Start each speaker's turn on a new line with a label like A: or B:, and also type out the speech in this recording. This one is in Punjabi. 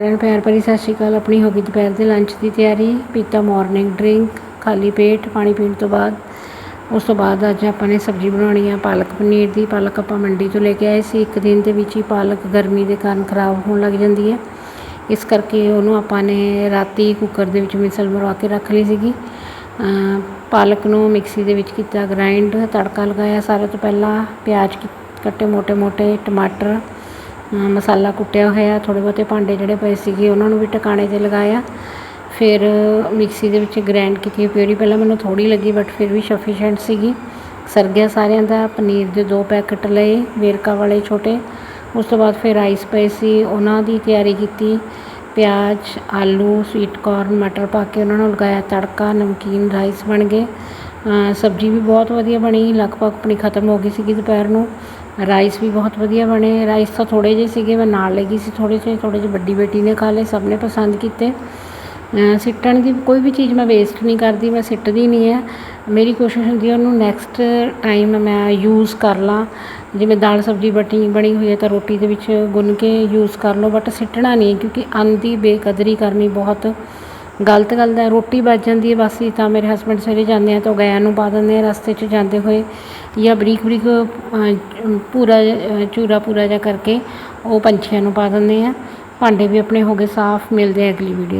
A: ਸਾਰਿਆਂ ਨੂੰ ਪਿਆਰ ਭਰੀ ਸਤਿ ਸ਼੍ਰੀ ਅਕਾਲ। ਆਪਣੀ ਹੋ ਗਈ ਦੁਪਹਿਰ ਦੇ ਲੰਚ ਦੀ ਤਿਆਰੀ। ਪੀਤਾ ਮਾਰਨਿੰਗ ਡਰਿੰਕ ਖਾਲੀ ਪੇਟ, ਪਾਣੀ ਪੀਣ ਤੋਂ ਬਾਅਦ। ਉਸ ਤੋਂ ਬਾਅਦ ਅੱਜ ਆਪਾਂ ਨੇ ਸਬਜ਼ੀ ਬਣਾਉਣੀ ਆ, ਪਾਲਕ ਪਨੀਰ ਦੀ। ਪਾਲਕ ਆਪਾਂ ਮੰਡੀ ਤੋਂ ਲੈ ਕੇ ਆਏ ਸੀ। ਇੱਕ ਦਿਨ ਦੇ ਵਿੱਚ ਹੀ ਪਾਲਕ ਗਰਮੀ ਦੇ ਕਾਰਨ ਖਰਾਬ ਹੋਣ ਲੱਗ ਜਾਂਦੀ ਹੈ। ਇਸ ਕਰਕੇ ਉਹਨੂੰ ਆਪਾਂ ਨੇ ਰਾਤੀ ਕੁੱਕਰ ਦੇ ਵਿੱਚ ਮਿਸਲ ਮਰਵਾ ਕੇ ਰੱਖ ਲਈ ਸੀਗੀ। ਪਾਲਕ ਨੂੰ ਮਿਕਸੀ ਦੇ ਵਿੱਚ ਕੀਤਾ ਗ੍ਰਾਈਂਡ ਤੜਕਾ ਲਗਾਇਆ ਸਾਰੇ ਤੋਂ ਪਹਿਲਾਂ। ਪਿਆਜ਼ ਕੱਟੇ ਮੋٹے ਮੋٹے ਟਮਾਟਰ ਮਸਾਲਾ ਕੁੱਟਿਆ ਹੋਇਆ, ਥੋੜ੍ਹੇ ਬਹੁਤੇ ਭਾਂਡੇ ਜਿਹੜੇ ਪਏ ਸੀਗੇ, ਉਹਨਾਂ ਨੂੰ ਵੀ ਟਿਕਾਣੇ 'ਤੇ ਲਗਾਇਆ। ਫਿਰ ਮਿਕਸੀ ਦੇ ਵਿੱਚ ਗ੍ਰਾਈਂਡ ਕੀਤੀ ਪਿਊਰੀ ਪਹਿਲਾਂ ਮੈਨੂੰ ਥੋੜ੍ਹੀ ਲੱਗੀ ਬਟ ਫਿਰ ਵੀ ਸਫੀਸ਼ੀਐਂਟ ਸੀਗੀ। ਸਰ ਗਿਆ ਸਾਰਿਆਂ ਦਾ, ਪਨੀਰ ਦੇ ਦੋ ਪੈਕਟ ਲਏ, ਵੇਰਕਾ ਵਾਲੇ ਛੋਟੇ। ਉਸ ਤੋਂ ਬਾਅਦ ਫਿਰ ਰਾਈਸ ਪਏ ਸੀ, ਉਹਨਾਂ ਦੀ ਤਿਆਰੀ ਕੀਤੀ। ਪਿਆਜ਼, ਆਲੂ ਸਵੀਟ ਕਾਰਨ ਮਟਰ ਪਾ ਕੇ ਉਹਨਾਂ ਨੂੰ ਲਗਾਇਆ ਤੜਕਾ, ਨਮਕੀਨ ਰਾਈਸ ਬਣ ਗਏ। ਸਬਜ਼ੀ ਵੀ ਬਹੁਤ ਵਧੀਆ ਬਣੀ, ਲਗਭਗ ਆਪਣੀ ਖਤਮ ਹੋ ਗਈ ਸੀਗੀ ਦੁਪਹਿਰ ਨੂੰ। ਰਾਈਸ ਵੀ ਬਹੁਤ ਵਧੀਆ ਬਣੇ। ਰਾਈਸ ਤਾਂ ਥੋੜ੍ਹੇ ਜਿਹੇ ਸੀਗੇ, ਮੈਂ ਨਾਲ ਲੈ ਗਈ ਸੀ ਥੋੜ੍ਹੇ ਜਿਹੇ ਥੋੜ੍ਹੇ ਜਿਹੇ ਵੱਡੀ ਬੇਟੀ ਨੇ ਖਾ ਲਏ, ਸਭ ਨੇ ਪਸੰਦ ਕੀਤੇ। ਸਿੱਟਣ ਦੀ ਕੋਈ ਵੀ ਚੀਜ਼ ਮੈਂ ਵੇਸਟ ਨਹੀਂ ਕਰਦੀ, ਮੈਂ ਸਿੱਟਦੀ ਨਹੀਂ ਹੈ ਮੇਰੀ ਕੋਸ਼ਿਸ਼ ਹੁੰਦੀ ਹੈ ਉਹਨੂੰ ਨੈਕਸਟ ਟਾਈਮ ਮੈਂ ਯੂਜ਼ ਕਰ ਲਾਂ। ਜਿਵੇਂ ਦਾਲ ਸਬਜ਼ੀ ਬਟੀ, ਬਣੀ ਹੋਈ ਹੈ ਤਾਂ ਰੋਟੀ ਦੇ ਵਿੱਚ ਗੁੰਨ ਕੇ ਯੂਜ਼ ਕਰ ਲਓ ਬਟ ਸਿੱਟਣਾ ਨਹੀਂ ਕਿਉਂਕਿ ਅੰਨ ਦੀ ਬੇਕਦਰੀ ਕਰਨੀ ਬਹੁਤ ਗਲਤ ਗੱਲ ਦਾ ਰੋਟੀ ਬਚ ਜਾਂਦੀ ਹੈ ਬਸ ਹੀ ਤਾਂ ਮੇਰੇ ਹਸਬੰਡ ਸਵੇਰੇ ਜਾਂਦੇ ਆ ਤਾਂ ਉਹ ਗਾਇਆਂ ਨੂੰ ਪਾ ਦਿੰਦੇ ਆ ਰਸਤੇ 'ਚ ਜਾਂਦੇ ਹੋਏ ਜਾਂ ਬਰੀਕ ਬਰੀਕ ਅ, ਪੂਰਾ ਅ, ਚੂਰਾ ਪੂਰਾ ਜਿਹਾ ਕਰਕੇ ਉਹ ਪੰਛੀਆਂ ਨੂੰ ਪਾ ਦਿੰਦੇ ਆ। ਭਾਂਡੇ ਵੀ ਆਪਣੇ ਹੋ ਗਏ ਸਾਫ਼ ਮਿਲਦੇ ਆ ਅਗਲੀ ਵੀਡੀਓ